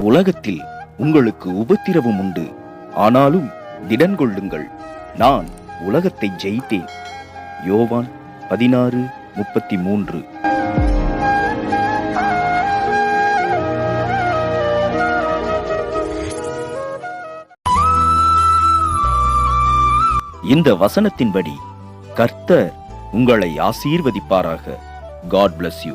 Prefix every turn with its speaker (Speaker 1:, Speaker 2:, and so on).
Speaker 1: உலகத்தில் உங்களுக்கு உபத்திரவம் உண்டு. ஆனாலும் திடன் கொள்ளுங்கள் நான் உலகத்தை ஜெயித்தேன். யோவான் பதினாறு முப்பத்தி மூன்று. இந்த வசனத்தின்படி கர்த்தர் உங்களை ஆசீர்வதிப்பாராக. God bless you